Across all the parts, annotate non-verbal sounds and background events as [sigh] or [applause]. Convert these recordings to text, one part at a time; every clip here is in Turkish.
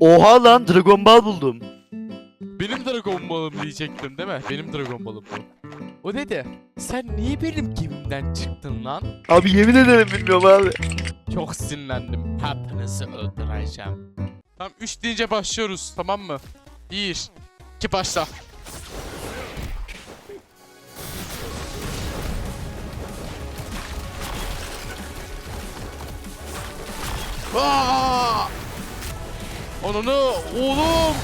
Oha lan Dragon Ball buldum. Benim Dragon Ball'ım diyecektim değil mi? Benim Dragon Ball'ım bu. O dedi. Sen niye benim gemimden çıktın lan? Abi yemin ederim bilmiyorum abi. Çok sinirlendim. Hepinizi öldüreceğim. Tamam 3 deyince başlıyoruz tamam mı? 1 2 başla. Aa! Ananı oğlum.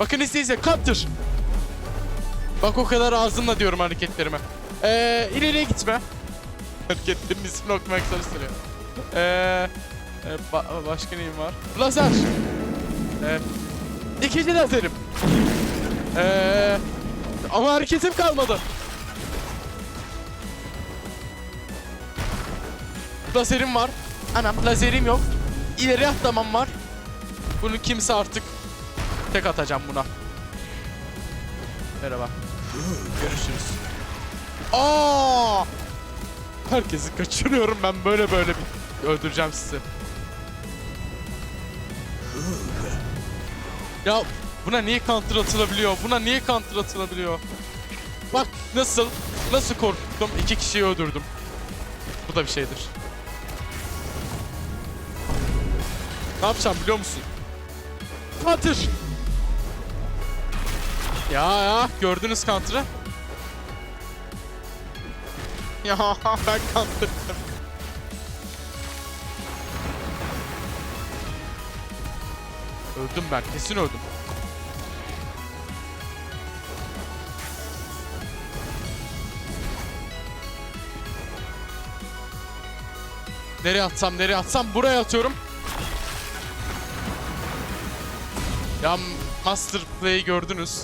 Bakın izle izle kaptır. Bak o kadar ağzımla diyorum hareketlerime. Ee, ileriye gitme. Hareketlerin ismini okumak zor sürüyor. Ee, e, ba- başka neyim var? Lazer. Ee, ikinci lazerim. Ee, ama hareketim kalmadı. Lazerim var. Anam lazerim yok. İleri atlamam var. Bunu kimse artık tek atacağım buna. Merhaba. Görüşürüz. Aa! Herkesi kaçırıyorum ben böyle böyle bir öldüreceğim sizi. Ya buna niye counter atılabiliyor? Buna niye counter atılabiliyor? Bak nasıl nasıl korkuttum? iki kişiyi öldürdüm. Bu da bir şeydir. Ne yapacağım biliyor musun? Counter! Ya ya gördünüz counter'ı. [laughs] Ya ben kandırdım. Öldüm ben kesin öldüm. Nereye atsam nereye atsam buraya atıyorum. Ya Master Play'i gördünüz.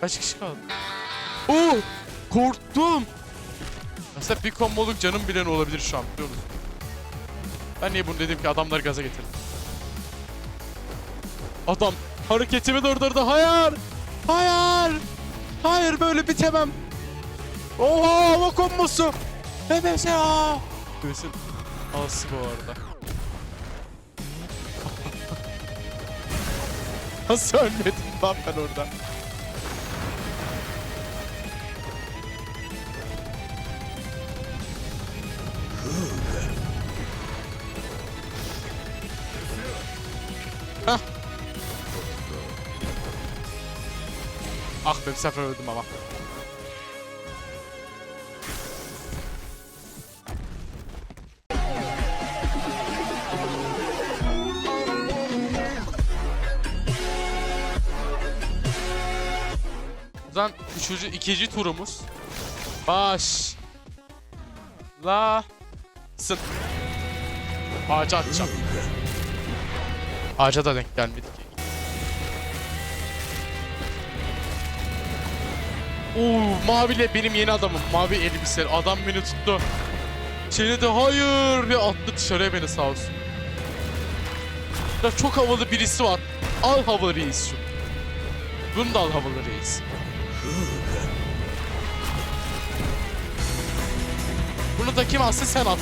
Kaç kişi kaldı? Oo! Korktum. Mesela bir komboluk canım bilen olabilir şu an biliyor musun? Ben niye bunu dedim ki adamları gaza getirdim. Adam hareketimi durdurdu. Hayır! Hayır! Hayır böyle bitemem. Oha hava kombosu. Evet ya. Göğsün alsı bu arada. Nasıl ölmedim lan [laughs] ben orada? Hah. Ah be bir sefer öldüm ama. Zaman üçüncü, ikinci turumuz. Baş. La. Sın. Ağaca atacağım. Ağaca da denk gelmedik. Oo, maviyle benim yeni adamım. Mavi elbiseli. Adam beni tuttu. Şeyine de hayır ve attı dışarıya beni sağ olsun. Ya çok havalı birisi var. Al havalı reis şu. Bunu da al havalı reis. Bunu da kim alsın sen al.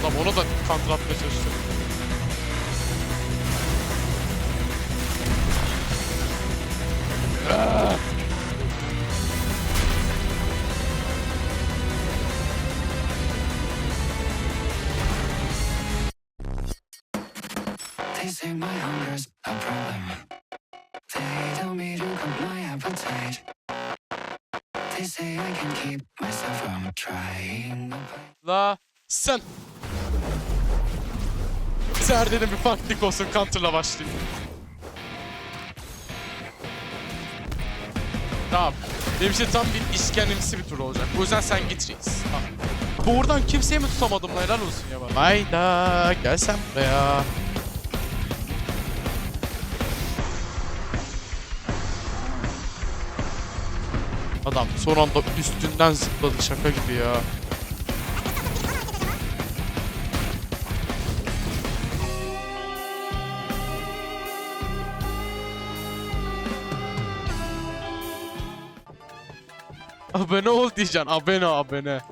Adam onu da kontrol atmaya çalışıyor. They say my hunger's a problem. La sen. Ser dedim bir farklılık olsun counter'la başlayayım. Tamam. Benim için tam bir işkenlimsi bir tur olacak. O yüzden sen git reis. Tamam. Bu oradan kimseyi mi tutamadım lan helal olsun ya bana. Hayda gel sen buraya. Adam son anda üstünden zıpladı şaka gibi ya. Abone ol diyeceksin. Abone abone.